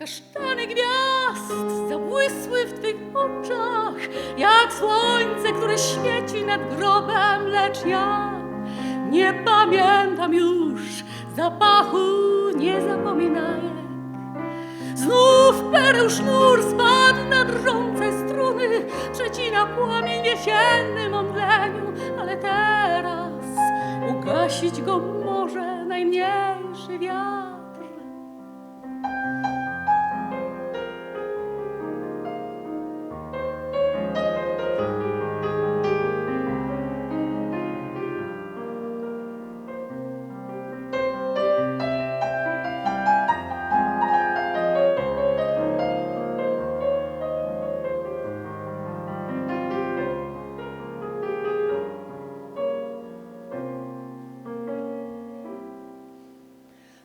Kasztany gwiazd zabłysły w twych oczach, jak słońce, które świeci nad grobem, lecz ja nie pamiętam już zapachu, nie zapominaję. Znów pereł sznur spadł na drżące struny, przecina płomień w jesiennym omdleniu, ale teraz ugasić go może najmniejszy wiatr.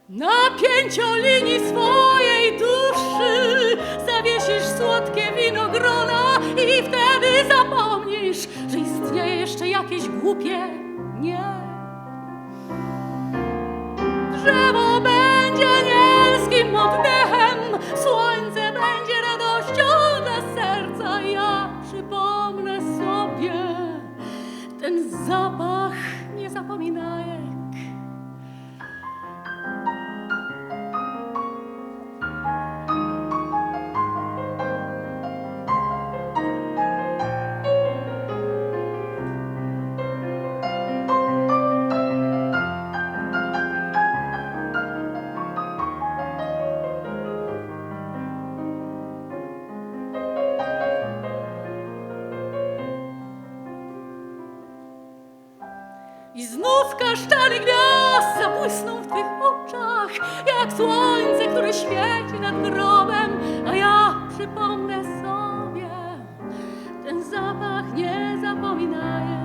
Na pięciolinii swojej duszy zawiesisz słodkie winogrona i wtedy zapomnisz, że istnieje jeszcze jakieś głupie nie. Drzewo będzie nielskim oddechem, słońce będzie radością dla serca. Ja przypomnę sobie ten zapach I znów kasztany gwiazd zabłysną w twych oczach, jak słońce, które świeci nad grobem, a ja przypomnę sobie ten zapach niezapominajek.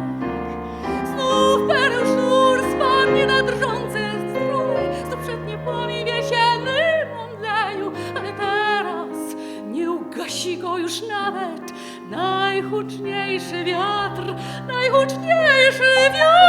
Znów pereł sznur spadnie na drżące struny, znów przednie płomień w jesiennym omdleniu, ale teraz nie ugasi go już nawet najhuczniejszy wiatr, najhuczniejszy wiatr.